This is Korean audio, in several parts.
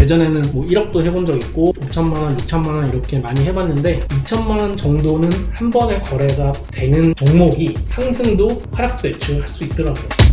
예전에는 뭐 1억도 해본 적 있고 5천만 원, 6천만 원 이렇게 많이 해봤는데 2천만 원 정도는 한 번에 거래가 되는 종목이 상승도 하락도 예측할 수 있더라고요.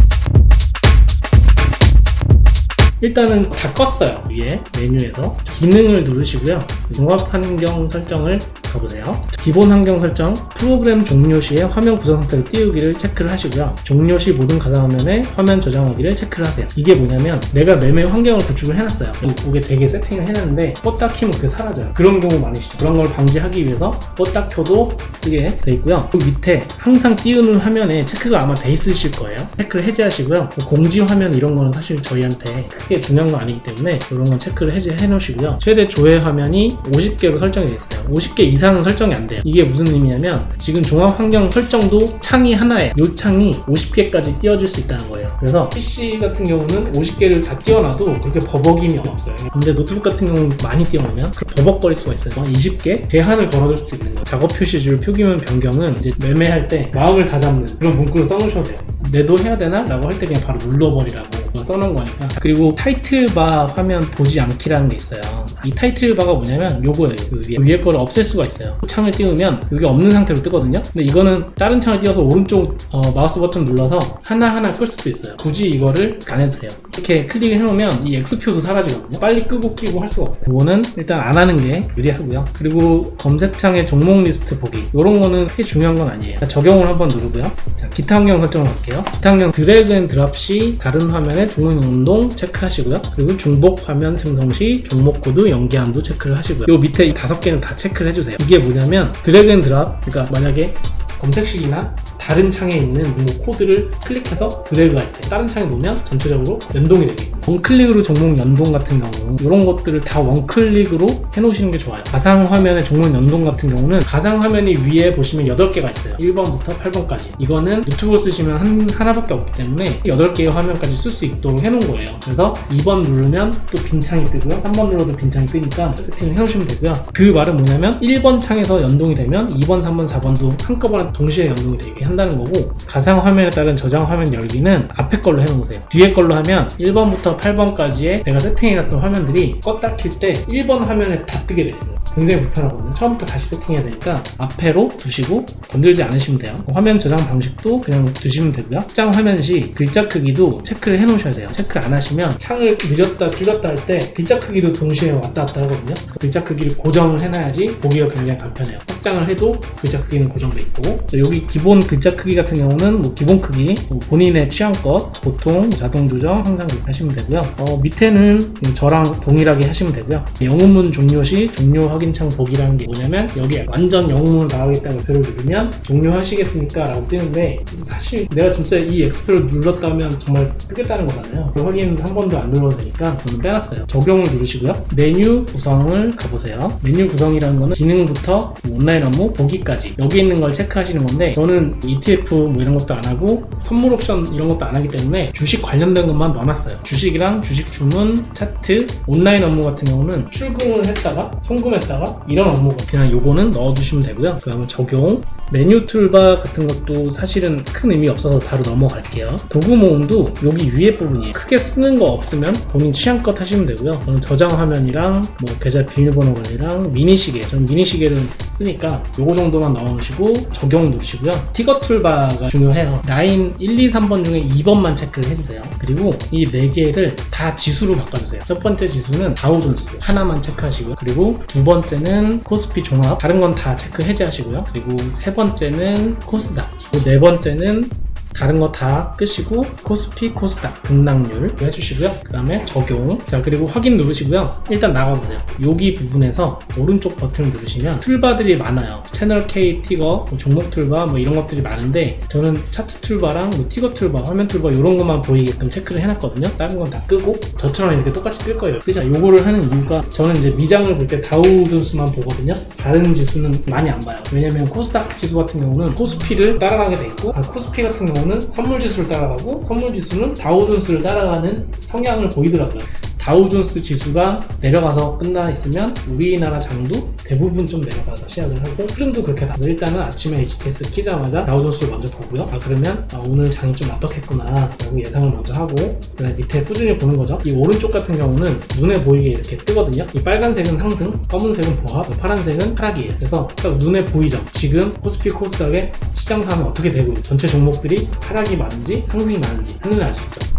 일단은 다 껐어요 위에 메뉴에서. 기능을 누르시고요. 종합 환경 설정을 가보세요. 기본 환경 설정 프로그램 종료 시에 화면 구성 상태를 띄우기를 체크를 하시고요. 종료 시 모든 가상화면에 화면 저장하기를 체크를 하세요. 이게 뭐냐면 내가 매매 환경을 구축을 해놨어요. 이게 되게 세팅을 해놨는데 껐다 키면 그게 사라져요. 그런 경우 많으시죠. 그런 걸 방지하기 위해서 껐다 켜도 뜨게 돼 있고요. 그 밑에 항상 띄우는 화면에 체크가 아마 돼 있으실 거예요. 체크를 해제하시고요. 공지 화면 이런 거는 사실 저희한테 크게 중요한 건 아니기 때문에 이런 건 체크를 해제해 놓으시고요. 최대 조회 화면이 50개로 설정이 있어요. 50개 이상은 설정이 안 돼요. 이게 무슨 의미냐면 지금 종합 환경 설정도 창이 하나에 이 창이 50개까지 띄워줄 수 있다는 거예요. 그래서 PC 같은 경우는 50개를 다 띄워놔도 그렇게 버벅임이 없어요. 근데 노트북 같은 경우는 많이 띄워놓으면 버벅거릴 수가 있어요. 20개 제한을 걸어줄 수도 있는 거예요. 작업 표시줄 표기문 변경은 이제 매매할 때 마음을 다잡는 그런 문구를 써놓으셔도 돼요 매도해야 되나? 라고 할 때 그냥 바로 눌러버리라고 써놓은 거니까. 그리고 타이틀바 화면 보지 않기라는 게 있어요. 이 타이틀바가 뭐냐면 요거예요. 그 위에, 위에 거를 없앨 수가 있어요. 창을 띄우면 여기 없는 상태로 뜨거든요. 근데 이거는 다른 창을 띄워서 오른쪽 어, 마우스 버튼 눌러서 하나하나 끌 수도 있어요. 굳이 이거를 안 해도 돼요. 이렇게 클릭을 해놓으면 이 X표도 사라지거든요. 빨리 끄고 끼고 할 수가 없어요. 이거는 일단 안 하는 게 유리하고요. 그리고 검색창의 종목 리스트 보기. 이런 거는 크게 중요한 건 아니에요. 적용을 한번 누르고요. 자 기타 환경 설정을 할게요 기타 환경 드래그 앤 드랍 시 다른 화면에 종목 연동 체크하시고요. 그리고 중복 화면 생성 시 종목 코드 연계함도 체크를 하시고요. 요 밑에 이 다섯 개는 다 체크를 해주세요. 이게 뭐냐면 드래그 앤 드랍 그러니까 만약에 검색식이나 다른 창에 있는 뭐 코드를 클릭해서 드래그 할 때 다른 창에 놓으면 전체적으로 연동이 되게끔 원클릭으로 종목 연동 같은 경우 이런 것들을 다 원클릭으로 해놓으시는 게 좋아요. 가상 화면의 종목 연동 같은 경우는 가상 화면이 위에 보시면 8개가 있어요. 1번부터 8번까지. 이거는 유튜브를 쓰시면 한, 하나밖에 없기 때문에 8개의 화면까지 쓸 수 있도록 해놓은 거예요. 그래서 2번 누르면 또 빈 창이 뜨고요. 3번 눌러도 빈 창이 뜨니까 세팅을 해놓으시면 되고요. 그 말은 뭐냐면 1번 창에서 연동이 되면 2번, 3번, 4번도 한꺼번에 동시에 연동이 되게 한다는 거고 가상 화면에 따른 저장 화면 열기는 앞에 걸로 해놓으세요. 뒤에 걸로 하면 1번부터 8번까지의 내가 세팅해놨던 화면들이 껐다 킬 때 1번 화면에 다 뜨게 돼 있어요. 굉장히 불편하거든요. 처음부터 다시 세팅해야 되니까 앞에로 두시고 건들지 않으시면 돼요. 화면 저장 방식도 그냥 두시면 되고요 확장 화면 시 글자 크기도 체크를 해 놓으셔야 돼요. 체크 안 하시면 창을 늘렸다 줄였다 할 때 글자 크기도 동시에 왔다 갔다 하거든요. 글자 크기를 고정을 해놔야지 보기가 굉장히 간편해요. 확장을 해도 글자 크기는 고정돼 있고. 여기 기본 글자 크기 같은 경우는 뭐 기본 크기 뭐 본인의 취향껏 보통 자동 조정 항상 하시면 되고 요. 어, 밑에는 저랑 동일하게 하시면 되고요. 영문문 종료 시 종료 확인창 보기라는 게 뭐냐면 여기에 완전 영문을 나가겠다는 표를 누르면 종료하시겠습니까? 라고 뜨는데 사실 내가 진짜 이 X표를 눌렀다면 정말 뜨겠다는 거잖아요. 그 확인 한 번도 안 눌러도 되니까 저는 빼놨어요. 적용을 누르시고요. 메뉴 구성을 가보세요. 메뉴 구성이라는 거는 기능부터 뭐 온라인 업무 보기까지 여기 있는 걸 체크하시는 건데 저는 ETF 뭐 이런 것도 안 하고 선물 옵션 이런 것도 안 하기 때문에 주식 관련된 것만 넣어놨어요. 주식 이랑 주식 주문 차트 온라인 업무 같은 경우는 출금을 했다가 송금했다가 이런 업무 그냥 요거는 넣어주시면 되고요. 그 다음에 적용 메뉴 툴바 같은 것도 사실은 큰 의미 없어서 바로 넘어갈게요. 도구 모음도 여기 위에 부분이에요. 크게 쓰는 거 없으면 본인 취향껏 하시면 되고요. 저는 저장 화면이랑 뭐 계좌 비밀번호 관리랑 미니 시계 저는 미니 시계를 쓰니까 요거 정도만 넣어놓으시고 적용 누르시고요. 티거 툴바가 중요해요. 라인 1, 2, 3번 중에 2번만 체크를 해주세요. 그리고 이 4개를 다 지수로 바꿔주세요. 첫 번째 지수는 다우존스. 하나만 체크하시고요. 그리고 두 번째는 코스피 종합. 다른 건 다 체크 해제하시고요. 그리고 세 번째는 코스닥. 그리고 네 번째는 다른 거 다 끄시고 코스피 코스닥 등락률 해주시고요. 그 다음에 적용. 자 그리고 확인 누르시고요. 일단 나가보세요. 여기 부분에서 오른쪽 버튼을 누르시면 툴바들이 많아요. 채널 K 티거 뭐 종목 툴바 뭐 이런 것들이 많은데 저는 차트 툴바랑 뭐 티거 툴바 화면 툴바 이런 것만 보이게끔 체크를 해놨거든요. 다른 건 다 끄고 저처럼 이렇게 똑같이 뜰 거예요. 그죠 요거를 하는 이유가 저는 이제 미장을 볼 때 다우존스만 보거든요. 다른 지수는 많이 안 봐요. 왜냐면 코스닥 지수 같은 경우는 코스피를 따라가게 돼 있고 아, 코스피 같은 경우 는 선물 지수를 따라가고 선물 지수는 다우존스를 따라가는 성향을 보이더라고요. 다우존스 지수가 내려가서 끝나 있으면 우리나라 장도 대부분 좀 내려가서 시작을 하고 흐름도 그렇게 다 일단은 아침에 HTS 키자마자 다우존스를 먼저 보고요. 아 그러면 아, 오늘 장이 좀 어떻겠구나 라고 예상을 먼저 하고 그다음에 밑에 꾸준히 보는 거죠. 이 오른쪽 같은 경우는 눈에 보이게 이렇게 뜨거든요. 이 빨간색은 상승 검은색은 보합 파란색은 하락이에요. 그래서 딱 눈에 보이죠. 지금 코스피 코스닥의 시장 상황이 어떻게 되고 전체 종목들이 하락이 많은지 상승이 많은지 한눈에 알수 있죠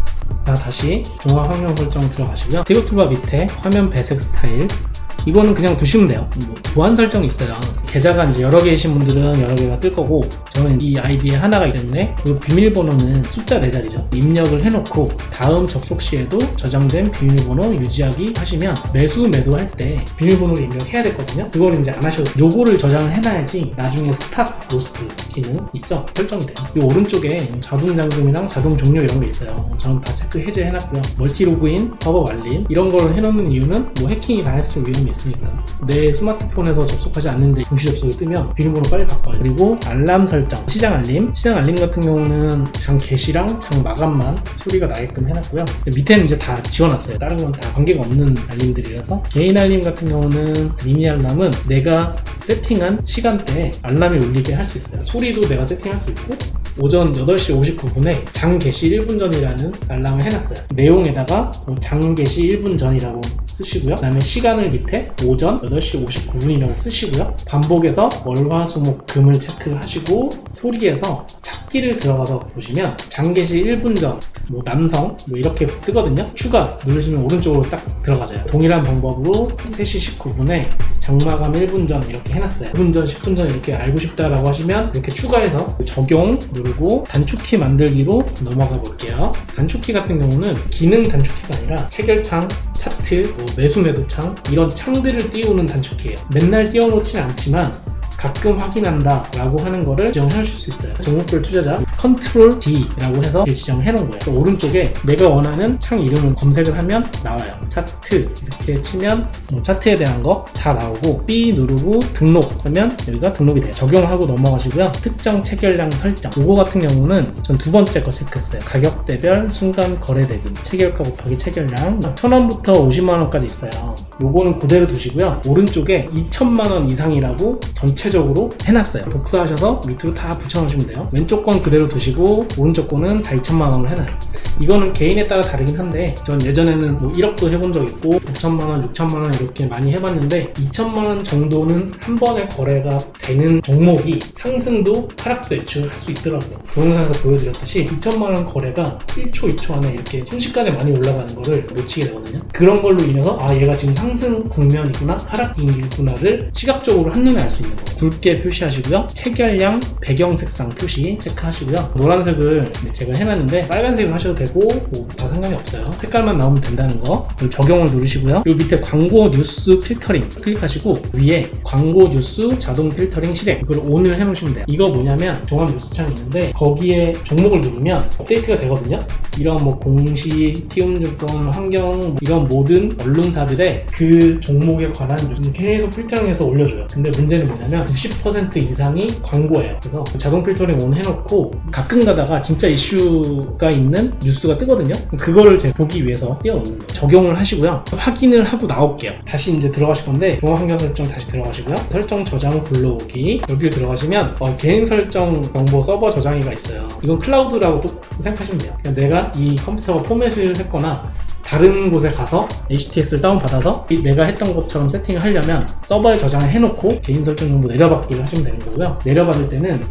자 다시 종합 환경 설정 들어가시고요. 대독 툴바 밑에 화면 배색 스타일 이거는 그냥 두시면 돼요. 뭐 보안 설정이 있어요. 계좌가 이제 여러 개이신 분들은 여러 개가 뜰 거고 저는 이 아이디에 하나가 있는데 그 비밀번호는 숫자 4자리죠. 입력을 해놓고 다음 접속 시에도 저장된 비밀번호 유지하기 하시면 매수 매도할 때 비밀번호를 입력해야 되거든요. 그걸 이제 안 하셔도 요거를 저장을 해놔야지 나중에 스탑 로스 기능 있죠? 설정이 돼요. 이 오른쪽에 자동 잠금이랑 자동 종료 이런 게 있어요. 저는 다 체크 해제해놨고요. 멀티 로그인, 허버 말림 이런 걸 해놓는 이유는 뭐 해킹이 당했을 위험 이 있으니까. 내 스마트폰에서 접속하지 않는데 동시 접속이 뜨면 비밀번호 빨리 바꿔요 그리고 알람 설정 시장 알림. 시장 알림 같은 경우는 장 개시랑 장 마감만 소리가 나게끔 해놨고요. 밑에는 이제 다 지워놨어요. 다른 건 다 관계가 없는 알림들이라서. 개인 알림 같은 경우는 미니 알람은 내가 세팅한 시간대에 알람이 울리게 할 수 있어요. 소리도 내가 세팅할 수 있고 오전 8시 59분에 장 개시 1분 전이라는 알람을 해놨어요. 내용에다가 뭐장 개시 1분 전이라고 쓰시고요. 그 다음에 시간을 밑에 오전 8시 59분이라고 쓰시고요. 반복해서 월화수목 금을 체크하시고 소리에서 찾기를 들어가서 보시면 장 개시 1분 전, 뭐 남성 뭐 이렇게 뜨거든요. 추가 누르시면 오른쪽으로 딱 들어가져요. 동일한 방법으로 3시 19분에 장마감 1분 전 이렇게 해놨어요. 5분 전, 10분 전 이렇게 알고 싶다라고 하시면 이렇게 추가해서 적용 누르고 단축키 만들기로 넘어가 볼게요. 단축키 같은 경우는 기능 단축키가 아니라 체결창, 차트, 뭐 매수 매도 창 이런 창들을 띄우는 단축키예요. 맨날 띄워놓지는 않지만 가끔 확인한다 라고 하는 거를 지정해 주실 수 있어요. 종목별 투자자 컨트롤 D라고 해서 지정해 놓은 거예요. 또 오른쪽에 내가 원하는 창 이름을 검색을 하면 나와요. 차트 이렇게 치면 뭐 차트에 대한 거 다 나오고 B 누르고 등록 하면 여기가 등록이 돼요. 적용하고 넘어가시고요. 특정 체결량 설정. 이거 같은 경우는 전 두 번째 거 체크했어요. 가격대별 순간 거래 대금 체결가 곱하기 체결량. 1000원부터 50만원까지 있어요 요거는 그대로 두시고요. 오른쪽에 2천만원 이상이라고 전체적으로 해놨어요. 복사하셔서 밑으로 다 붙여놓으시면 돼요. 왼쪽 건 그대로 두시고 오른쪽 거는 다 2천만원을 해놔요. 이거는 개인에 따라 다르긴 한데 전 예전에는 뭐 1억도 해본 적 있고 5천만원, 6천만원 이렇게 많이 해봤는데 2천만원 정도는 한 번에 거래가 되는 종목이 상승도 하락도 예측할 수 있더라고요. 동영상에서 보여드렸듯이 2천만원 거래가 1초, 2초 안에 이렇게 순식간에 많이 올라가는 거를 놓치게 되거든요. 그런 걸로 인해서 아 얘가 지금 상승 국면이구나 하락이구나를 시각적으로 한눈에 알 수 있는 거예요 굵게 표시하시고요. 체결량 배경 색상 표시 체크하시고요. 노란색을 네, 제가 해놨는데 빨간색을 하셔도 되고 뭐 다 상관이 없어요. 색깔만 나오면 된다는 거. 적용을 누르시고요. 이 밑에 광고 뉴스 필터링 클릭하시고 위에 광고 뉴스 자동 필터링 실행. 이걸 ON을 해놓으시면 돼요. 이거 뭐냐면 종합 뉴스창이 있는데 거기에 종목을 누르면 업데이트가 되거든요. 이런 뭐 공시, 키움 증권, 환경 이런 모든 언론사들의 그 종목에 관한 뉴스는 계속 필터링해서 올려줘요. 근데 문제는 뭐냐면 90% 이상이 광고예요. 그래서 자동 필터링 온 해놓고 가끔 가다가 진짜 이슈가 있는 뉴스가 뜨거든요. 그거를 제가 보기 위해서 띄워놓는 거예요. 적용을 하시고요. 확인을 하고 나올게요. 다시 이제 들어가실 건데 종합 환경 설정 다시 들어가시고요. 설정 저장 불러오기 여기를 들어가시면 어, 개인 설정 정보 서버 저장이가 있어요. 이건 클라우드라고 또 생각하시면 돼요. 그러니까 내가 이 컴퓨터가 포맷을 했거나 다른 곳에 가서 HTS를 다운받아서 이 내가 했던 것처럼 세팅을 하려면 서버에 저장을 해놓고 개인 설정 정보 내려받기를 하시면 되는 거고요. 내려받을 때는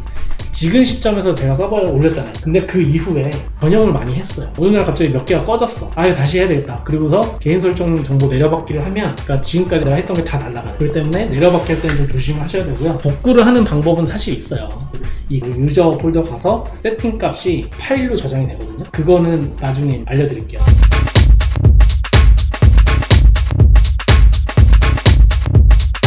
지금 시점에서 제가 서버에 올렸잖아요. 근데 그 이후에 번영을 많이 했어요. 어느 날 갑자기 몇 개가 꺼졌어. 아, 이거 다시 해야 되겠다. 그리고서 개인 설정 정보 내려받기를 하면, 그러니까 지금까지 내가 했던 게 다 날라가요. 그렇기 때문에 내려받기 할 때는 좀 조심하셔야 되고요. 복구를 하는 방법은 사실 있어요. 이 유저 폴더 가서 세팅 값이 파일로 저장이 되거든요. 그거는 나중에 알려드릴게요.